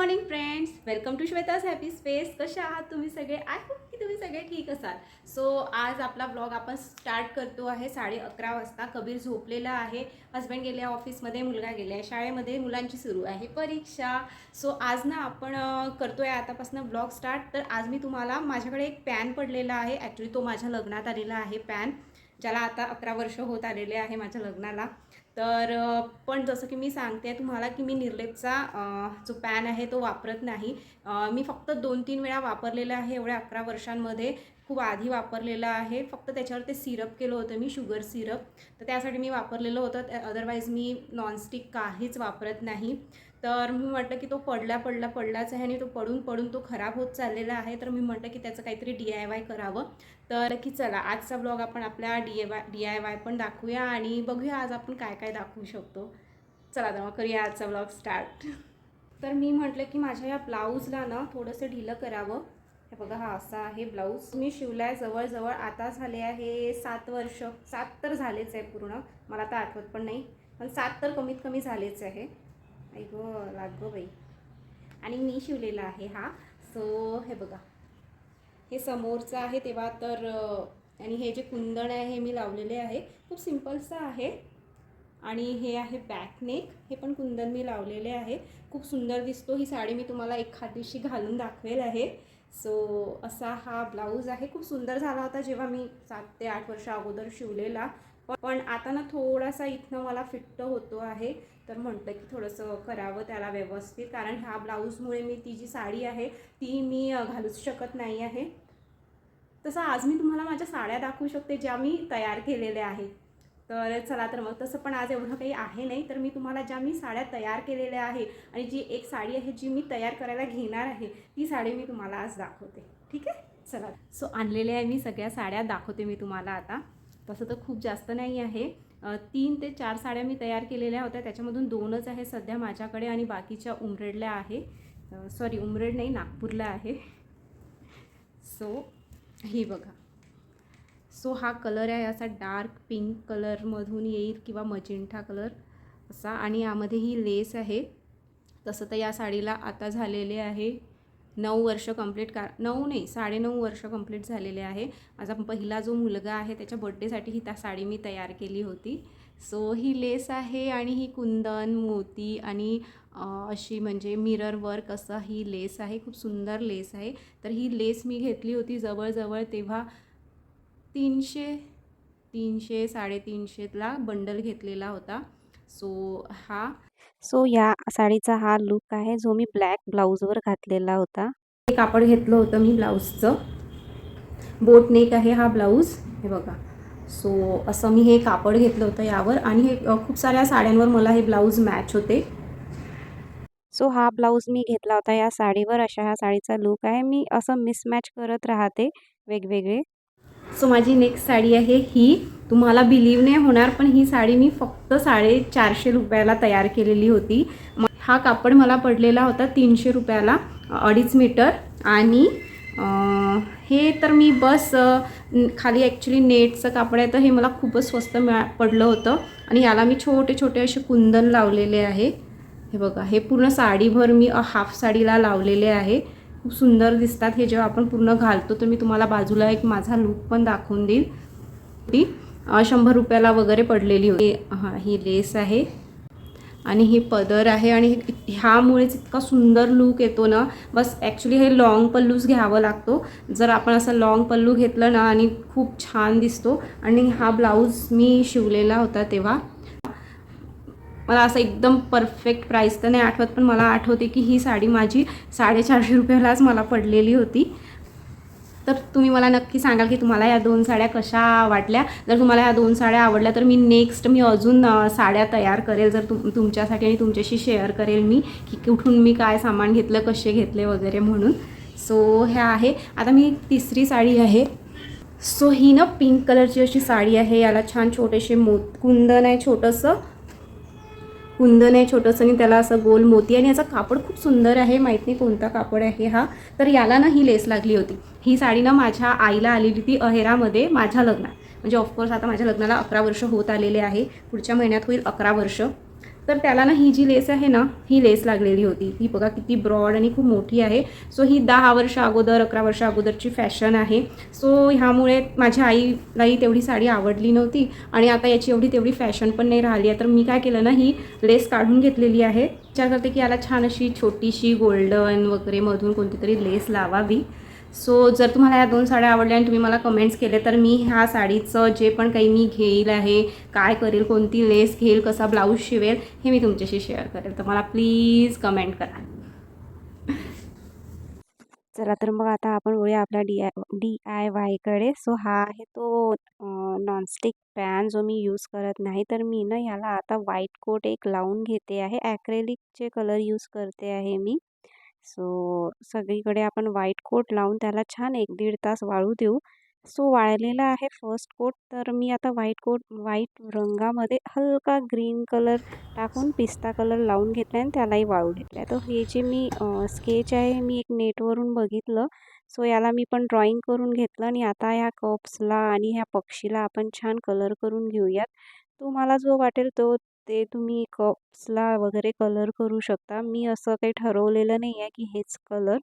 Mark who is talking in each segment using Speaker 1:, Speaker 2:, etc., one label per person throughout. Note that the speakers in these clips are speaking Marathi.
Speaker 1: Morning friends welcome to Shweta's happy space कसे आहात तुम्ही सगळे? आय होप की तुम्ही सगळे ठीक असाल. सो आज आपला ब्लॉग आपण स्टार्ट करतो आहे साडे अकरा वाजता. कबीर झोपलेला आहे. हस्बंड गेले ऑफिसमध्ये मुलगा गेला आहे शाळेमध्ये. मुलांची सुरू आहे परीक्षा. सो आज ना आपण करतो आहे आतापासून ब्लॉग स्टार्ट तर आज मी तुम्हाला माझ्याकडे एक पॅन पडलेला आहे. ॲक्च्युली तो माझ्या लग्नात आलेला आहे पॅन ज्याला आता अकरा वर्ष होत आलेले आहे माझ्या लग्नाला. तर पण जसं की मी सांगते तुम्हाला की मी निर्लेपचा जो पॅन आहे तो वापरत नाही. मी फक्त दोन तीन वेळा वापरलेला आहे एवढ्या अकरा वर्षांमध्ये खूप आधी वापरलेलं आहे. फक्त त्याच्यावर ते सिरप केलं होतं मी शुगर सिरप. तर त्यासाठी मी वापरलेलं होतं. अदरवाईज मी नॉनस्टिक काहीच वापरत नाही. तर मी म्हटलं की तो पडला पडला पडलाच आहे आणि तो पडून पडून तो खराब होत चाललेला आहे. तर मी म्हटलं की त्याचं काहीतरी डी आय वाय करावं. तर की चला आजचा ब्लॉग आपण आपल्या D A Y D I Y पण दाखवूया आणि बघूया आज आपण काय काय दाखवू शकतो. चला तर मग करूया आजचा ब्लॉग स्टार्ट तर मी म्हटलं की माझ्या या ब्लाऊजला ना थोडंसं ढिलं करावं. हे बघा हा असा आहे ब्लाऊज मी शिवलाय जवळजवळ आता झाले आहे सात वर्ष. सात तर झालेच आहे पूर्ण. मला आता आठवत पण नाही. पण सात तर कमीत कमी झालेच आहे. आई गं लाग गो बाई. आणि मी शिवलेला आहे हा. सो हे बघा. हे समोरचं आहे तेव्हा तर आणि हे जे कुंदण आहे हे मी लावलेले आहे. खूप सिम्पलचं आहे. आणि हे आहे बॅक नेक हे पण कुंदन मी लावलेले आहे. खूप सुंदर दिसतो. ही साडी मी तुम्हाला एखाद दिवशी घालून दाखवेल आहे. सो असा हा ब्लाऊज आहे. खूप सुंदर झाला होता जेव्हा मी सात ते आठ वर्ष अगोदर शिवलेला. पण- आता ना थोडासा इथनं मला फिट्ट होतो आहे. तर म्हणतं की थोडंसं करावं त्याला व्यवस्थित. कारण ह्या ब्लाऊजमुळे मी ती जी साडी आहे ती मी घालूच शकत नाही आहे. तसं आज मी तुम्हाला माझ्या साड्या दाखवू शकते ज्या मी तयार केलेल्या आहेत तर चला तर मग तसं पण आज एवढं काही आहे नाही. तर मी तुम्हाला ज्या मी साड्या तयार केलेल्या आहे आणि जी एक साडी आहे जी मी तयार करायला घेणार आहे ती साडी मी तुम्हाला आज दाखवते. ठीक आहे? चला. सो आणलेल्या आहे मी सगळ्या साड्या दाखवते मी तुम्हाला आता. तसं तर खूप जास्त नाही आहे. तीन ते चार साड्या मी तयार केलेल्या होत्या. त्याच्यामधून दोनच आहे सध्या माझ्याकडे आणि बाकीच्या उमरेडल्या आहे. सॉरी उमरेड नाही नागपूरला आहे. सो ही बघा. सो हा कलर आहे असा डार्क पिंक कलरमधून येईल किंवा मजिंठा कलर असा. आणि यामध्ये ही लेस आहे. तसं तर या साडीला आता झालेले आहे. नऊ वर्ष कंप्लीट का नऊ नाही साडेनऊ वर्ष कंप्लीट झालेले आहे. माझा पहिला जो मुलगा आहे त्याच्या बड्डेसाठी ही त्या साडी मी तयार केली होती. सो ही लेस आहे आणि ही कुंदन मोती आणि अशी म्हणजे मिरर वर्क असं ही लेस आहे. खूप सुंदर लेस आहे. तर ही लेस मी घेतली होती जवळजवळ तेव्हा तीनशे तीनशे साडेतीनशेला बंडल घेतलेला होता. सो हा
Speaker 2: सो या साडीचा हा लुक आहे जो मी ब्लॅक ब्लाऊजवर घातलेला होता.
Speaker 1: हे कापड घेतलं होतं मी ब्लाऊजचं. बोट नेक आहे हा ब्लाऊज हे बघा. सो असं मी हे कापड घेतलं होतं यावर आणि हे खूप साऱ्या साड्यांवर मला हे ब्लाऊज मॅच होते.
Speaker 2: सो हा ब्लाऊज मी घेतला होता या साडीवर अशा ह्या साडीचा लुक आहे. मी असं मिसमॅच करत राहते वेगवेगळे.
Speaker 1: सो माझी नेक्स्ट साडी आहे ही. तुम्हाला बिलीव नाही होणार पण ही साडी मी फक्त साडेचारशे रुपयाला तयार केलेली होती. हा कापड मला पडलेला होता तीनशे रुपयाला अडीच मीटर. आणि हे तर मी बस खाली ॲक्च्युली नेटचं कापड आहे तर हे मला खूपच स्वस्त मिळा पडलं होतं. आणि याला मी छोटे छोटे असे कुंदन लावलेले आहे. हे बघा हे पूर्ण साडीभर मी हाफ साडीला लावलेले आहे. खूप सुंदर दिसतात हे जेव्हा आपण पूर्ण घालतो तर मी तुम्हाला बाजूला एक माझा लूक पण दाखवून देईल. ती शंभर रुपयाला वगैरे पडलेली होती. हां ही लेस आहे. आणि ही पदर आहे आणि ह्यामुळेच इतका सुंदर लूक येतो ना. बस ॲक्च्युली हे लॉंग पल्लूच घ्यावं लागतो. जर आपण असं लॉंग पल्लू घेतलं ना आणि खूप छान दिसतो. आणि हा ब्लाऊज मी शिवलेला होता तेव्हा. मला असं एकदम परफेक्ट प्राईस तर नाही आठवत पण मला आठवते की ही साडी माझी साडेचारशे रुपयालाच मला पडलेली होती. तर तुम्ही मला नक्की सांगाल की तुम्हाला या दोन साड्या कशा वाटल्या? जर तुम्हाला या दोन साड्या आवडल्या तर मी नेक्स्ट मी अजून साड्या तयार करेल. जर तुम तुमच्यासाठी आणि तुमच्याशी शेअर करेल मी की कुठून मी काय सामान घेतलं कसे घेतले वगैरे म्हणून. सो ह्या आहे. आता मी तिसरी साडी आहे. सो ही ना पिंक कलरची अशी साडी आहे. याला छान छोटेसे मोत कुंदन आहे छोटंसं. कुंदन आहे छोटंसं आणि त्याला असं गोल मोती आणि याचा कापड खूप सुंदर आहे. माहीत नाही कोणता कापड आहे हा. तर याला ना ही लेस लागली होती. ही साडी ना माझ्या आईला आलेली होती अहेरामध्ये माझ्या लग्नात. म्हणजे ऑफकोर्स आता माझ्या लग्नाला अकरा वर्ष होत आलेले आहे. पुढच्या महिन्यात होईल अकरा वर्ष. तर त्याला ना ही जी लेस आहे ना ही लेस लागलेली होती. ही बघा किती ब्रॉड आणि खूप मोठी आहे. सो ही दहा वर्ष अगोदर अकरा वर्ष अगोदरची फॅशन आहे. सो ह्यामुळे माझ्या आईलाही तेवढी साडी आवडली नव्हती आणि आता याची एवढी तेवढी फॅशन पण नाही राहिली आहे. तर मी काय केलं ना ही लेस काढून घेतलेली आहे. विचार करते की याला छान अशी छोटीशी गोल्डन वगैरे मधून कोणती तरी लेस लावावी. सो जर तुम्हाला या दोन साड्या आवडल्या आणि तुम्ही मला कमेंट्स केले तर मी ह्या साडीचं जे पण काही मी घेईल आहे काय करेल कोणती लेस घेईल कसा ब्लाऊज शिवेल हे मी तुमच्याशी शेअर करेल. तर मला प्लीज कमेंट करा.
Speaker 2: चला तर मग आता आपण वळूया आपल्या डी आय डी आय वायकडे सो हा आहे तो नॉनस्टिक पॅन जो मी यूज करत नाही. तर मी ना ह्याला आता व्हाईट कोट एक लावून घेते आहे. ॲक्रेलिकचे कलर यूज करते आहे मी. सो सगळीकडे आपण व्हाईट कोट लावून त्याला छान एक दीड तास वाळू देऊ. सो वाळलेला आहे फर्स्ट कोट तर मी आता व्हाईट कोट व्हाईट रंगामध्ये हलका ग्रीन कलर टाकून पिस्ता कलर लावून घेतला आहे आणि त्यालाही वाळू घेतला आहे तर हे जे मी स्केच आहे मी एक नेटवरून बघितलं. सो याला मी पण ड्रॉईंग करून घेतलं आणि आता ह्या कप्सला आणि ह्या पक्षीला आपण छान कलर करून घेऊयात. तुम्हाला जो वाटेल तो ते तुम्ही कप्सला वगैरे कलर करू शकता. मी असं काही ठरवलेलं नाही आहे की हेच कलर.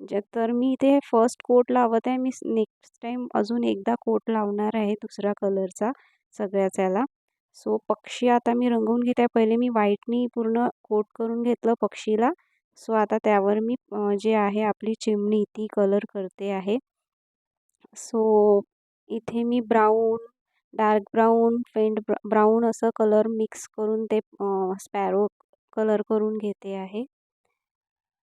Speaker 2: ज तर मी इथे फर्स्ट कोट लावत आहे मी नेक्स्ट टाईम अजून एकदा कोट लावणार आहे दुसऱ्या कलरचा सगळ्याच याला. सो पक्षी आता मी रंगवून घेते. पहिले मी व्हाईटनी पूर्ण कोट करून घेतलं पक्षीला. सो आता त्यावर मी जे आहे आपली चिमणी ती कलर करते आहे. सो इथे मी brown dark brown faint brown असं कलर मिक्स करून ते स्पॅरो कलर करून घेते आहे.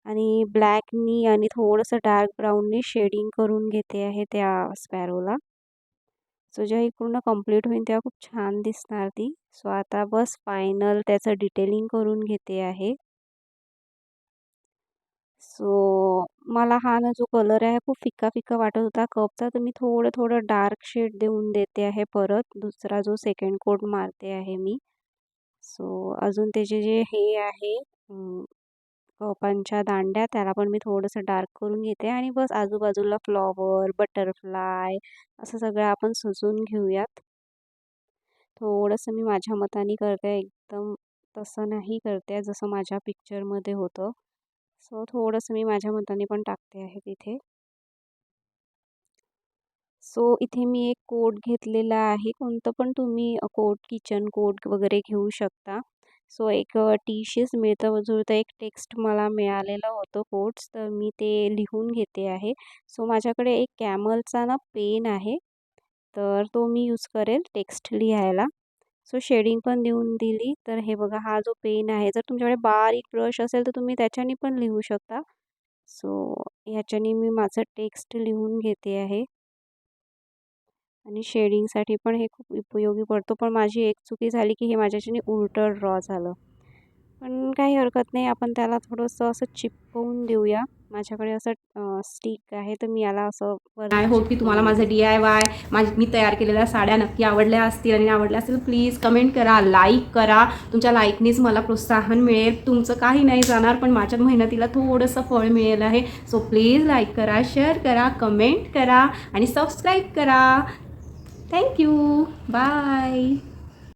Speaker 2: आणि ब्लॅकनी आणि थोडंसं डार्क ब्राऊननी शेडिंग करून घेते आहे त्या स्पॅरोला. सो जेव्हा ही पूर्ण कंप्लीट होईल तेव्हा खूप छान दिसणार ती. सो आता बस फायनल त्याचं डिटेलिंग करून घेते आहे. सो मला हा ना जो कलर आहे खूप फिक्का फिक्का वाटत होता. कपचा तर मी थोडं थोडं डार्क शेड देऊन देते आहे परत. दुसरा जो सेकंड कोट मारते आहे मी. सो अजून त्याचे जे हे आहे कपांच्या दांड्या त्याला पण मी थोडंसं डार्क करून घेते. आणि बस आजूबाजूला फ्लॉवर बटरफ्लाय असं सगळं आपण सजून घेऊयात. थोडंसं मी माझ्या मताने करते. एकदम तसं नाही करते जसं माझ्या पिक्चरमध्ये होतं. सो थोडंसं मी माझ्या मताने पण टाकते आहे तिथे. सो इथे मी एक कोट घेतलेला आहे. कोणतं पण तुम्ही कोट किचन कोट वगैरे घेऊ शकता. सो एक टीशीच मिळतं. जुळतं एक टेक्स्ट मला मिळालेलं होतं कोट्स तर मी ते लिहून घेते आहे. सो माझ्याकडे एक कॅमलचा ना पेन आहे. तर तो मी यूज करेल टेक्स्ट लिहायला. सो शेडिंग पण देऊन दिली. तर हे बघा हा जो पेन आहे जर तुमच्याकडे बारीक ब्रश असेल तर तुम्ही त्याच्याने पण लिहू शकता. सो ह्याच्याने मी माझं टेक्स्ट लिहून घेते आहे. आणि शेडिंगसाठी पण हे खूप उपयोगी पडतो. पण माझी एक चुकी झाली की हे माझ्याच्याने उलटं ड्रॉ झालं. पण काही हरकत नाही. आपण त्याला थोडंसं असं चिपकवून देऊया. माझ्याकडे असं स्टिक आहे तर मी याला असं
Speaker 1: आय होप की तुम्हाला माझं डी आय वाय माझी मी तयार केलेल्या साड्या नक्की आवडल्या असतील आणि आवडल्या असतील प्लीज कमेंट करा लाईक करा. तुमच्या लाईकनीच मला प्रोत्साहन मिळेल. तुमचं काही नाही जाणार पण माझ्या मेहनतीला थोडंसं फळ मिळेल आहे. सो प्लीज लाईक करा शेअर करा कमेंट करा आणि सबस्क्राईब करा. Thank you bye